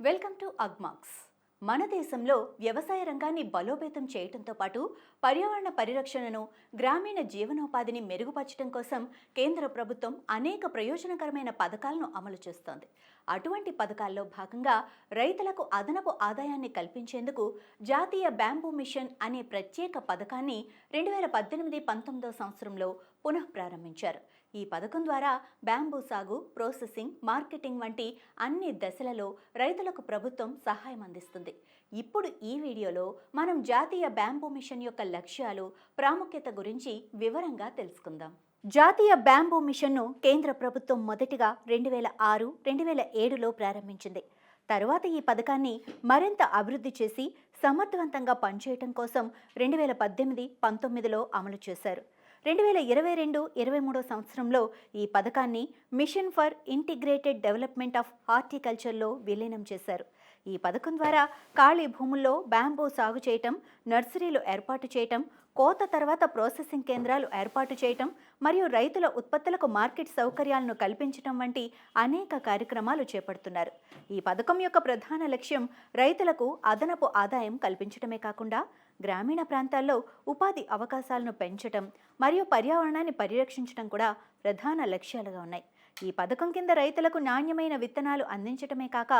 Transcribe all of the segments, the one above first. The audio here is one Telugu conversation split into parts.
Welcome to Agmax. మన దేశంలో వ్యవసాయ రంగాన్ని బలోపేతం చేయడంతో పాటు పర్యావరణ పరిరక్షణను గ్రామీణ జీవనోపాధిని మెరుగుపరచడం కోసం కేంద్ర ప్రభుత్వం అనేక ప్రయోజనకరమైన పథకాలను అమలు చేస్తోంది. అటువంటి పథకాల్లో భాగంగా రైతులకు అదనపు ఆదాయాన్ని కల్పించేందుకు జాతీయ బ్యాంబూ మిషన్ అనే ప్రత్యేక పథకాన్ని రెండు వేల పద్దెనిమిది పంతొమ్మిదో సంవత్సరంలో పునః ప్రారంభించారు ఈ పథకం ద్వారా బ్యాంబూ సాగు ప్రాసెసింగ్ మార్కెటింగ్ వంటి అన్ని దశలలో రైతులకు ప్రభుత్వం సహాయం అందిస్తుంది. ఇప్పుడు ఈ వీడియోలో మనం జాతీయ బ్యాంబూ మిషన్ యొక్క లక్ష్యాలు ప్రాముఖ్యత గురించి వివరంగా తెలుసుకుందాం. జాతీయ బ్యాంబూ మిషన్ను కేంద్ర ప్రభుత్వం మొదటిగా రెండు వేల ఆరు రెండు వేల ఏడులో ప్రారంభించింది. తరువాత ఈ పథకాన్ని మరింత అభివృద్ధి చేసి సమర్థవంతంగా పనిచేయటం కోసం రెండు వేల పద్దెనిమిది పంతొమ్మిదిలో అమలు చేశారు. రెండు వేల ఇరవై రెండు ఇరవై మూడో సంవత్సరంలో ఈ పథకాన్ని mission for integrated development of హార్టికల్చర్లో విలీనం చేశారు. ఈ పథకం ద్వారా ఖాళీ భూముల్లో బ్యాంబూ సాగు చేయటం నర్సరీలు ఏర్పాటు చేయటం కోత తర్వాత ప్రాసెసింగ్ కేంద్రాలు ఏర్పాటు చేయటం మరియు రైతుల ఉత్పత్తులకు మార్కెట్ సౌకర్యాలను కల్పించటం వంటి అనేక కార్యక్రమాలు చేపడుతున్నారు. ఈ పథకం యొక్క ప్రధాన లక్ష్యం రైతులకు అదనపు ఆదాయం కల్పించటమే కాకుండా గ్రామీణ ప్రాంతాల్లో ఉపాధి అవకాశాలను పెంచటం మరియు పర్యావరణాన్ని పరిరక్షించడం కూడా ప్రధాన లక్ష్యాలుగా ఉన్నాయి. ఈ పథకం కింద రైతులకు నాణ్యమైన విత్తనాలు అందించటమే కాక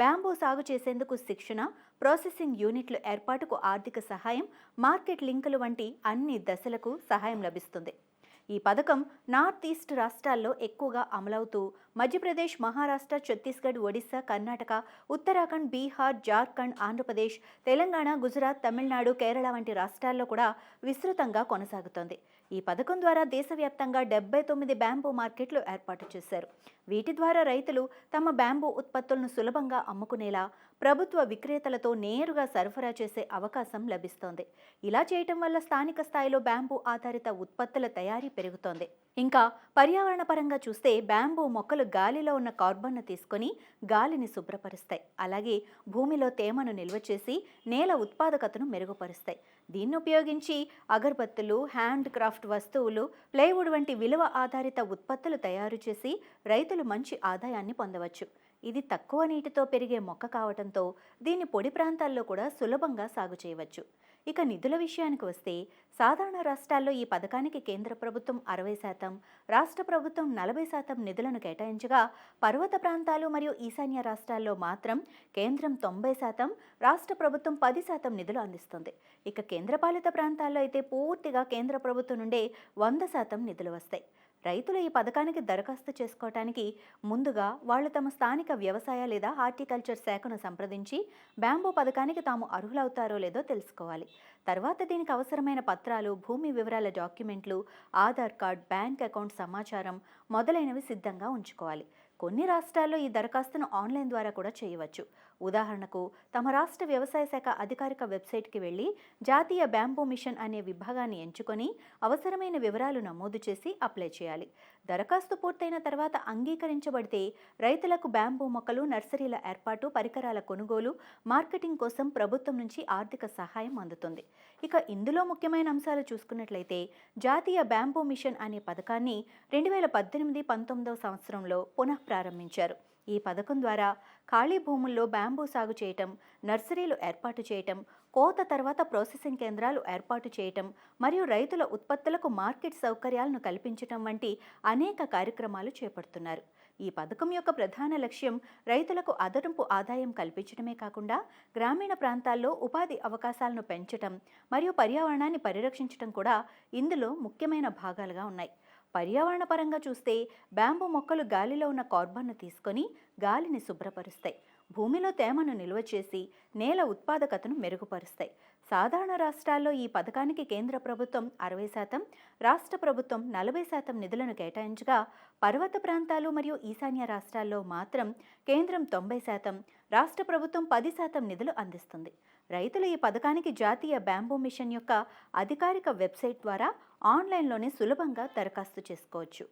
బ్యాంబూ సాగు చేసేందుకు శిక్షణ ప్రాసెసింగ్ యూనిట్ల ఏర్పాటుకు ఆర్థిక సహాయం మార్కెట్ లింకులు వంటి అన్ని దశలకు సహాయం లభిస్తుంది. ఈ పథకం నార్త్ ఈస్ట్ రాష్ట్రాల్లో ఎక్కువగా అమలవుతూ మధ్యప్రదేశ్ మహారాష్ట్ర ఛత్తీస్గఢ్ ఒడిశా కర్ణాటక ఉత్తరాఖండ్ బీహార్ జార్ఖండ్ ఆంధ్రప్రదేశ్ తెలంగాణ గుజరాత్ తమిళనాడు కేరళ వంటి రాష్ట్రాల్లో కూడా విస్తృతంగా కొనసాగుతోంది. ఈ పథకం ద్వారా దేశవ్యాప్తంగా డెబ్బై తొమ్మిది బ్యాంబూ మార్కెట్లు ఏర్పాటు చేశారు. వీటి ద్వారా రైతులు తమ బ్యాంబూ ఉత్పత్తులను సులభంగా అమ్ముకునేలా ప్రభుత్వ విక్రేతలతో నేరుగా సరఫరా చేసే అవకాశం లభిస్తోంది. ఇలా చేయటం వల్ల స్థానిక స్థాయిలో బ్యాంబూ ఆధారిత ఉత్పత్తుల తయారీ పెరుగుతోంది. ఇంకా పర్యావరణ పరంగా చూస్తే బ్యాంబూ మొక్కలు గాలిలో ఉన్న కార్బన్ను తీసుకొని గాలిని శుభ్రపరుస్తాయి. అలాగే భూమిలో తేమను నిల్వ చేసి నేల ఉత్పాదకతను మెరుగుపరుస్తాయి. దీన్ని ఉపయోగించి అగరబత్తులు హ్యాండ్ క్రాఫ్ట్ వస్తువులు ప్లైవుడ్ వంటి విలువ ఆధారిత ఉత్పత్తులు తయారు చేసి రైతులు మంచి ఆదాయాన్ని పొందవచ్చు. ఇది తక్కువ నీటితో పెరిగే మొక్క కావడంతో దీన్ని పొడి ప్రాంతాల్లో కూడా సులభంగా సాగు చేయవచ్చు. ఇక నిధుల విషయానికి వస్తే సాధారణ రాష్ట్రాల్లో ఈ పథకానికి కేంద్ర ప్రభుత్వం అరవై శాతం రాష్ట్ర ప్రభుత్వం నలభై శాతం నిధులను కేటాయించగా పర్వత ప్రాంతాలు మరియు ఈశాన్య రాష్ట్రాల్లో మాత్రం కేంద్రం తొంభై శాతం రాష్ట్ర ప్రభుత్వం పది శాతం నిధులు అందిస్తుంది. ఇక కేంద్రపాలిత ప్రాంతాల్లో అయితే పూర్తిగా కేంద్ర ప్రభుత్వం నుండే వంద శాతం నిధులు వస్తాయి. రైతులు ఈ పథకానికి దరఖాస్తు చేసుకోవటానికి ముందుగా వాళ్ళు తమ స్థానిక వ్యవసాయ లేదా హార్టికల్చర్ శాఖను సంప్రదించి బ్యాంబో పథకానికి తాము అర్హులవుతారో లేదో తెలుసుకోవాలి. తర్వాత దీనికి అవసరమైన పత్రాలు భూమి వివరాల డాక్యుమెంట్లు ఆధార్ కార్డ్ బ్యాంక్ అకౌంట్ సమాచారం మొదలైనవి సిద్ధంగా ఉంచుకోవాలి. కొన్ని రాష్ట్రాల్లో ఈ దరఖాస్తును ఆన్లైన్ ద్వారా కూడా చేయవచ్చు. ఉదాహరణకు తమ రాష్ట్ర వ్యవసాయ శాఖ అధికారిక వెబ్సైట్కి వెళ్ళి జాతీయ బ్యాంబూ మిషన్ అనే విభాగాన్ని ఎంచుకొని అవసరమైన వివరాలు నమోదు చేసి అప్లై చేయాలి. దరఖాస్తు పూర్తయిన తర్వాత అంగీకరించబడితే రైతులకు బ్యాంబూ మొక్కలు నర్సరీల ఏర్పాటు పరికరాల కొనుగోలు మార్కెటింగ్ కోసం ప్రభుత్వం నుంచి ఆర్థిక సహాయం అందుతుంది. ఇక ఇందులో ముఖ్యమైన అంశాలు చూసుకున్నట్లయితే జాతీయ బ్యాంబూ మిషన్ అనే పథకాన్ని రెండు వేల పద్దెనిమిది పంతొమ్మిదవ సంవత్సరంలో పునః ప్రారంభించారు ఈ పథకం ద్వారా ఖాళీ భూముల్లో బ్యాంబూ సాగు చేయటం నర్సరీలు ఏర్పాటు చేయటం కోత తర్వాత ప్రాసెసింగ్ కేంద్రాలు ఏర్పాటు చేయటం మరియు రైతుల ఉత్పత్తులకు మార్కెట్ సౌకర్యాలను కల్పించటం వంటి అనేక కార్యక్రమాలు చేపడుతున్నారు. ఈ పథకం యొక్క ప్రధాన లక్ష్యం రైతులకు అదనపు ఆదాయం కల్పించడమే కాకుండా గ్రామీణ ప్రాంతాల్లో ఉపాధి అవకాశాలను పెంచటం మరియు పర్యావరణాన్ని పరిరక్షించడం కూడా ఇందులో ముఖ్యమైన భాగాలుగా ఉన్నాయి. పర్యావరణ పరంగా చూస్తే బ్యాంబు మొక్కలు గాలిలో ఉన్న కార్బన్ను తీసుకొని గాలిని శుభ్రపరుస్తాయి. భూమిలో తేమను నిల్వ చేసి నేల ఉత్పాదకతను మెరుగుపరుస్తాయి. సాధారణ రాష్ట్రాల్లో ఈ పథకానికి కేంద్ర ప్రభుత్వం అరవై శాతం రాష్ట్ర ప్రభుత్వం నలభై శాతం నిధులను కేటాయించగా పర్వత ప్రాంతాలు మరియు ఈశాన్య రాష్ట్రాల్లో మాత్రం కేంద్రం తొంభై శాతం రాష్ట్ర ప్రభుత్వం పది శాతం నిధులు అందిస్తుంది. రైతులు ఈ పథకానికి జాతీయ బ్యాంబూ మిషన్ యొక్క అధికారిక వెబ్సైట్ ద్వారా ఆన్లైన్లోనే సులభంగా దరఖాస్తు చేసుకోవచ్చు.